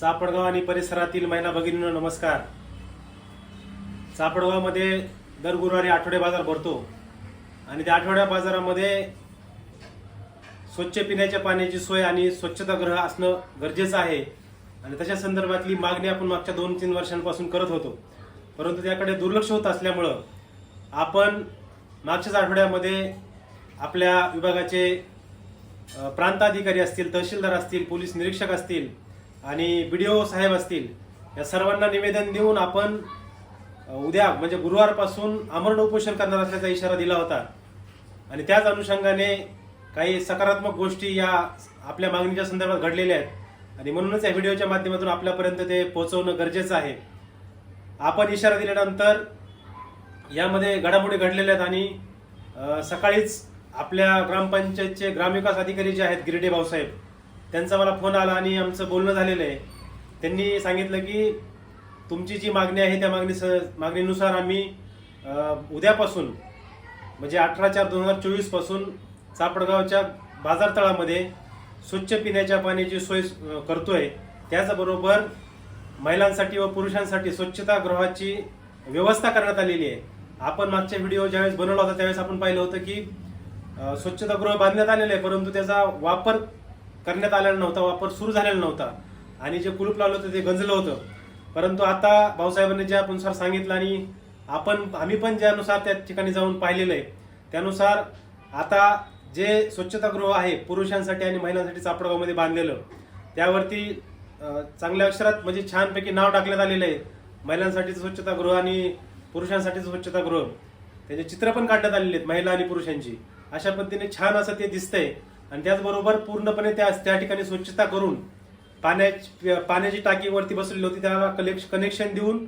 चापडगाव आणि परिसरातील महिला भगिनींना नमस्कार. चापडगावमध्ये दर गुरुवारी आठवडे बाजार भरतो आणि त्या आठवड्या बाजारामध्ये स्वच्छ पिण्याच्या पाण्याची सोय आणि स्वच्छतागृह असणं गरजेचं आहे. आणि तशा संदर्भातली मागणी आपण मागच्या दोन तीन वर्षांपासून करत होतो. परंतु त्याकडे दुर्लक्ष होत असल्यामुळं आपण मागच्याच आठवड्यामध्ये आपल्या विभागाचे प्रांताधिकारी असतील तहसीलदार असतील पोलीस निरीक्षक असतील आणि बी डी ओ साहेब असतील या सर्वांना निवेदन देऊन आपण उद्या म्हणजे गुरुवारपासून आमरण उपोषण करणार असल्याचा इशारा दिला होता. आणि त्याच अनुषंगाने काही सकारात्मक गोष्टी या आपल्या मागणीच्या संदर्भात घडलेल्या आहेत. आणि म्हणूनच या व्हिडिओच्या माध्यमातून आपल्यापर्यंत ते पोहोचवणं गरजेचं आहे. आपण इशारा दिल्यानंतर यामध्ये घडामोडी घडलेल्या आहेत आणि सकाळीच आपल्या ग्रामपंचायतचे ग्रामविकास अधिकारी जे आहेत गिरडे भाऊसाहेब त्यांचा मला फोन आला आणि आमचं बोलणं झालेलं आहे. त्यांनी सांगितलं की तुमची जी मागणी आहे त्या मागणी मागणीनुसार आम्ही उद्यापासून म्हणजे अठरा चार दोन हजार चोवीसपासून चापडगावच्या बाजारतळामध्ये स्वच्छ पिण्याच्या पाण्याची सोय करतो करतोय. त्याचबरोबर महिलांसाठी व पुरुषांसाठी स्वच्छतागृहाची व्यवस्था करण्यात आलेली आहे. आपण मागच्या व्हिडिओ ज्यावेळेस बनवला होता त्यावेळेस आपण पाहिलं होतं की स्वच्छतागृह बांधण्यात आलेलं आहे परंतु त्याचा वापर करण्यात आलेला नव्हता वापर सुरू झालेला नव्हता. आणि जे कुलूप लावलं होतं ते गंजलं होतं. परंतु आता भाऊसाहेबांनी ज्या अनुसार सांगितलं आणि आपण आम्ही पण ज्यानुसार त्या ठिकाणी जाऊन पाहिलेलं आहे त्यानुसार आता जे स्वच्छतागृह आहे पुरुषांसाठी आणि महिलांसाठी चापडगावमध्ये बांधलेलं त्यावरती चांगल्या अक्षरात म्हणजे छानपैकी नाव टाकण्यात आलेलं आहे. महिलांसाठीचं स्वच्छतागृह आणि पुरुषांसाठीचं स्वच्छतागृह. त्याचे चित्र पण काढण्यात आलेले आहेत महिला आणि पुरुषांची. अशा पद्धतीने छान असं ते दिसतंय. आणि त्याचबरोबर पूर्णपणे त्या त्या ठिकाणी स्वच्छता करून पाण्याची पाण्याची टाकीवरती बसलेली होती. त्याला कलेक्श कनेक्शन देऊन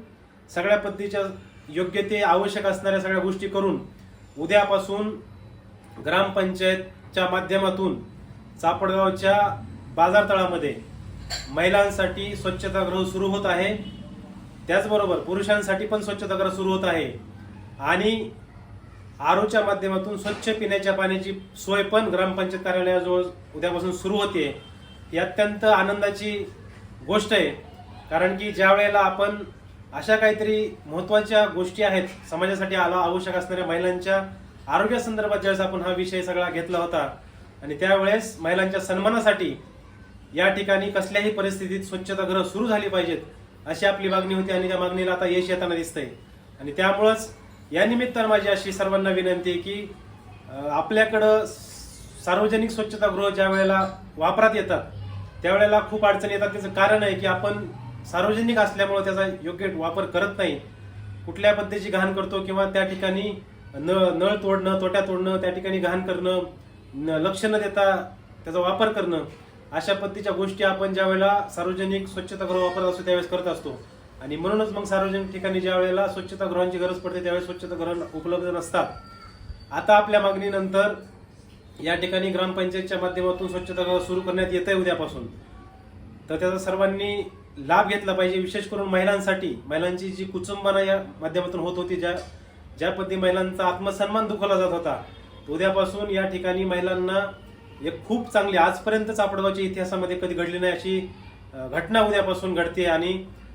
सगळ्या पद्धतीच्या योग्य ते आवश्यक असणाऱ्या सगळ्या गोष्टी करून उद्यापासून ग्रामपंचायतच्या माध्यमातून चापडगावच्या बाजारतळामध्ये महिलांसाठी स्वच्छतागृह सुरू होत आहे. त्याचबरोबर पुरुषांसाठी पण स्वच्छतागृह सुरू होत आहे. आणि आरोच्या माध्यमातून स्वच्छ पिण्याच्या पाण्याची सोय पण ग्रामपंचायत कार्यालयाजवळ उद्यापासून सुरू होते. ही अत्यंत आनंदाची गोष्ट आहे. कारण की ज्या वेळेला आपण अशा काहीतरी महत्त्वाच्या गोष्टी आहेत समाजासाठी आला आवश्यक असणाऱ्या महिलांच्या आरोग्यासंदर्भात ज्यावेळेस आपण हा विषय सगळा घेतला होता आणि त्यावेळेस महिलांच्या सन्मानासाठी या ठिकाणी कसल्याही परिस्थितीत स्वच्छतागृह सुरू झाली पाहिजेत अशी आपली मागणी होती आणि त्या मागणीला आता यश येताना दिसतंय. आणि त्यामुळंच या निमित्तानं माझी अशी सर्वांना विनंती आहे की आपल्याकडं सार्वजनिक स्वच्छतागृह ज्या वेळेला वापरात येतात त्यावेळेला खूप अडचणी येतात. त्याचं कारण आहे की आपण सार्वजनिक असल्यामुळे त्याचा योग्य वापर करत नाही. कुठल्या पद्धतीची घाण करतो किंवा त्या ठिकाणी न नळ तोडणं तोट्या तोडणं त्या ठिकाणी घाण करणं न- लक्ष न देता त्याचा वापर करणं अशा पद्धतीच्या गोष्टी आपण ज्या वेळेला सार्वजनिक स्वच्छतागृह वापरत असतो त्यावेळेस करत असतो. आणि म्हणूनच मग सार्वजनिक ठिकाणी ज्या वेळेला स्वच्छतागृहांची गरज पडते त्यावेळेस स्वच्छतागृह उपलब्ध नसतात. आता आपल्या मागणीनंतर या ठिकाणी ग्रामपंचायतच्या माध्यमातून स्वच्छतागृह सुरू करण्यात येत आहे उद्यापासून. तर त्याचा सर्वांनी लाभ घेतला पाहिजे विशेष करून महिलांसाठी. महिलांची जी कुचंबना या माध्यमातून होत होती ज्या ज्या पद्धती महिलांचा आत्मसन्मान दुखवला जात होता उद्यापासून या ठिकाणी महिलांना एक खूप चांगली आजपर्यंत चापडगावच्या इतिहासामध्ये कधी घडली नाही अशी घटना उद्यापासून घडते आणि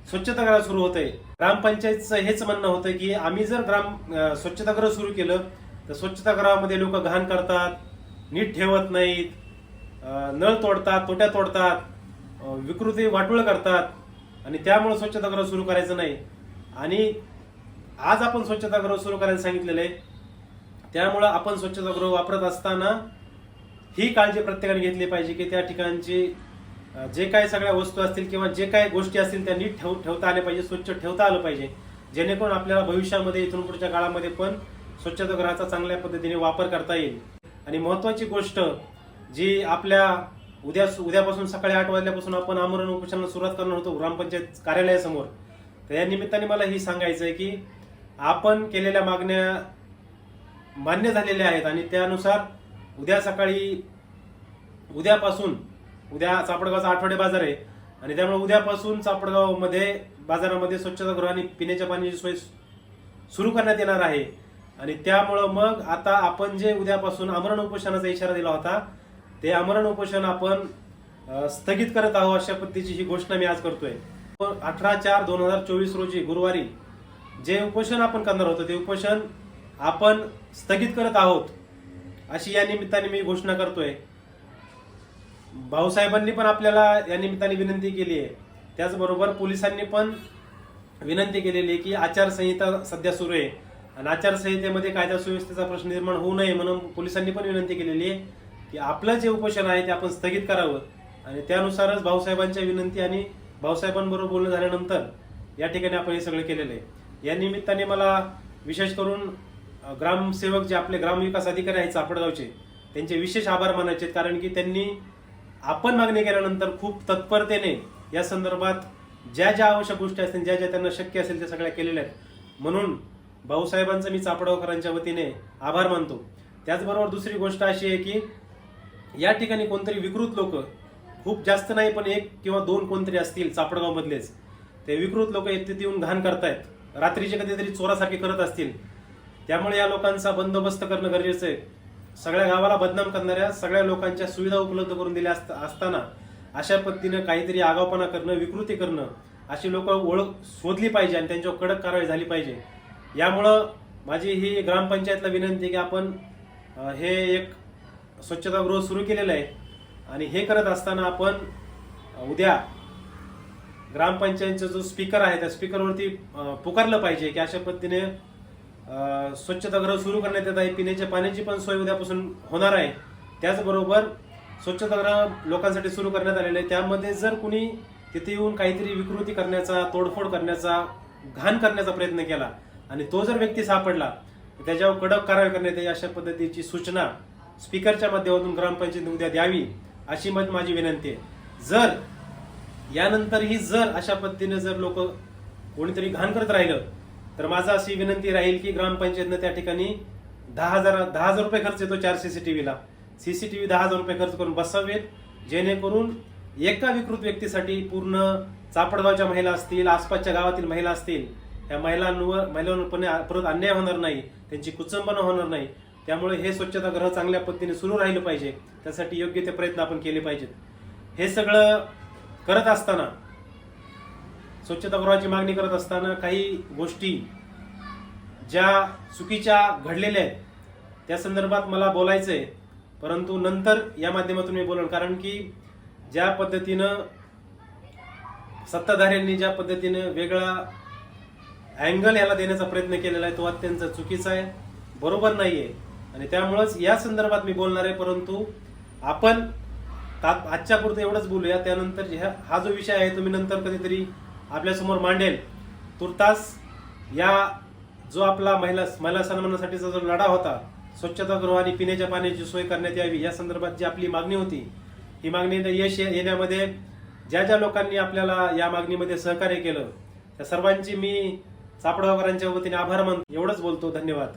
स्वच्छतागृह सुरू होत आहे ग्रामपंचायतचं हेच म्हणणं होतं की आम्ही जर ग्राम अ, स्वच्छतागृह सुरू केलं तर स्वच्छतागृहामध्ये लोक घाण करतात नीट ठेवत नाहीत नळ तोडतात तोट्या तोडतात विकृती वाटोळ करतात आणि त्यामुळे स्वच्छतागृह सुरू करायचं नाही. आणि आज आपण स्वच्छतागृह सुरू करायला सांगितलेलं आहे त्यामुळं आपण स्वच्छतागृह वापरत असताना ही काळजी प्रत्येकाने घेतली पाहिजे की त्या ठिकाणची जे काय सगळ्या वस्तू असतील किंवा जे काय गोष्टी असतील त्या नीट ठेव ठेवता आल्या पाहिजे स्वच्छ ठेवता आलं पाहिजे. जेणेकरून आपल्याला भविष्यामध्ये इथून पुढच्या काळामध्ये पण स्वच्छतागृहाचा चांगल्या पद्धतीने वापर करता येईल. आणि महत्वाची गोष्ट जी आपल्या उद्या उद्यापासून सकाळी आठ वाजल्यापासून आपण आमरण उपोषणाला सुरुवात करणार होतो ग्रामपंचायत कार्यालयासमोर तर या निमित्ताने मला ही सांगायचं आहे की आपण केलेल्या मागण्या मान्य झालेल्या आहेत आणि त्यानुसार उद्या सकाळी उद्यापासून उद्या चापडगावचा आठवडे बाजार आहे. आणि त्यामुळे उद्यापासून चापडगावमध्ये बाजारामध्ये स्वच्छतागृह आणि पिण्याच्या पाण्याची सोय सुरू करण्यात येणार आहे. आणि त्यामुळं मग आता आपण जे उद्यापासून आमरण उपोषणाचा इशारा दिला होता ते आमरण उपोषण आपण स्थगित करत आहोत अशा पद्धतीची ही घोषणा मी आज करतोय. अठरा चार दोन हजार चोवीस रोजी गुरुवारी जे उपोषण आपण करणार होतो ते उपोषण आपण स्थगित करत आहोत अशी या निमित्ताने मी घोषणा करतोय. भाऊसाहेबांनी पण आपल्याला या निमित्ताने विनंती केली आहे. त्याचबरोबर पोलिसांनी पण विनंती केलेली आहे की आचारसंहिता सध्या सुरू आहे. आणि आचारसंहितेमध्ये कायदा सुव्यवस्थेचा प्रश्न निर्माण होऊ नये म्हणून पोलिसांनी पण विनंती केलेली आहे की आपलं जे उपोषण आहे ते आपण स्थगित करावं. आणि त्यानुसारच भाऊसाहेबांच्या विनंती आणि भाऊसाहेबांबरोबर बोलणं झाल्यानंतर या ठिकाणी आपण हे सगळं केलेलं आहे. या निमित्ताने मला विशेष करून ग्रामसेवक जे आपले ग्रामविकास अधिकारी आहेत चापडगावचे त्यांचे विशेष आभार मानायचे आहेत. कारण की त्यांनी आपण मागणी केल्यानंतर खूप तत्परतेने या संदर्भात ज्या ज्या आवश्यक गोष्टी असतील ज्या ज्या त्यांना शक्य असेल त्या सगळ्या केलेल्या आहेत. म्हणून भाऊसाहेबांचं मी चापडगावकरांच्या वतीने आभार मानतो. त्याचबरोबर दुसरी गोष्ट अशी आहे की या ठिकाणी कोणतरी विकृत लोक खूप जास्त नाही पण एक किंवा दोन कोणतरी असतील चापडगावमधलेच ते विकृत लोक तिथे येऊन घाण करतायत. रात्रीचे कधीतरी चोरासारखे करत असतील. त्यामुळे या लोकांचा बंदोबस्त करणं गरजेचं आहे. सगळ्या गावाला बदनाम करणाऱ्या सगळ्या लोकांच्या सुविधा उपलब्ध करून दिल्या असताना अशा पद्धतीनं काहीतरी आगावपणा करणं विकृती करणं अशी लोक ओळख शोधली पाहिजे आणि त्यांच्यावर कडक कारवाई झाली पाहिजे. यामुळं माझी ही ग्रामपंचायतला विनंती आहे की आपण हे एक स्वच्छतागृह सुरू केलेलं आहे आणि हे करत असताना आपण उद्या ग्रामपंचायतचा जो स्पीकर आहे त्या स्पीकरवरती पुकारलं पाहिजे की अशा पद्धतीने स्वच्छतागृह सुरू करण्यात येत आहे. पिण्याच्या पाण्याची पण सोय उद्यापासून होणार आहे. त्याचबरोबर स्वच्छतागृह लोकांसाठी सुरू करण्यात आलेलं आहे त्यामध्ये जर कुणी तिथे येऊन काहीतरी विकृती करण्याचा तोडफोड करण्याचा घाण करण्याचा प्रयत्न केला आणि तो जर व्यक्ती सापडला तर त्याच्यावर कडक कारवाई करण्यात येईल अशा पद्धतीची सूचना स्पीकरच्या माध्यमातून ग्रामपंचायत उद्या द्यावी अशी मत माझी विनंती आहे. जर यानंतरही जर अशा पद्धतीने जर लोक कोणीतरी घाण करत राहिलं तर माझा अशी विनंती राहील की ग्रामपंचायतनं त्या ठिकाणी दहा हजार दहा हजार रुपये खर्च येतो चार सी सी टी व्हीला सी सी टी व्ही दहा हजार रुपये खर्च करून बसावेत जेणेकरून एका विकृत व्यक्तीसाठी पूर्ण चापडगावच्या महिला असतील आसपासच्या गावातील महिला असतील या महिलांवर महिलांवर पण परत अन्याय होणार नाही त्यांची कुचंबना होणार नाही त्यामुळे हे स्वच्छतागृह चांगल्या पद्धतीने सुरू राहिलं पाहिजे त्यासाठी योग्य ते प्रयत्न आपण केले पाहिजेत. हे सगळं करत असताना स्वच्छतागृहाची मागणी करत असताना काही गोष्टी ज्या चुकीच्या घडलेल्या आहेत त्या संदर्भात मला बोलायचं आहे परंतु नंतर या माध्यमातून मी बोलन कारण की ज्या पद्धतीनं सत्ताधाऱ्यांनी ज्या पद्धतीनं वेगळा अँगल याला देण्याचा प्रयत्न केलेला आहे तो अत्यंत चुकीचा आहे बरोबर नाही आहे आणि त्यामुळंच या संदर्भात मी बोलणार आहे परंतु आपण तात आजच्या पुरतं एवढंच बोलूया. त्यानंतर हा जो विषय आहे तो मी नंतर कधीतरी आपल्यासमोर मांडेल. तुर्तास या जो आपला महिला महिला सन्मानासाठीचा जो लढा होता स्वच्छतागृह आणि पिण्याच्या पाण्याची सोय करण्यात यावी या संदर्भात जी आपली मागणी होती ही मागणी यश येण्यामध्ये ज्या ज्या लोकांनी आपल्याला या मागणीमध्ये सहकार्य केलं त्या सर्वांची मी चापडावकरांच्या वतीने आभार मानतो. एवढंच बोलतो. धन्यवाद.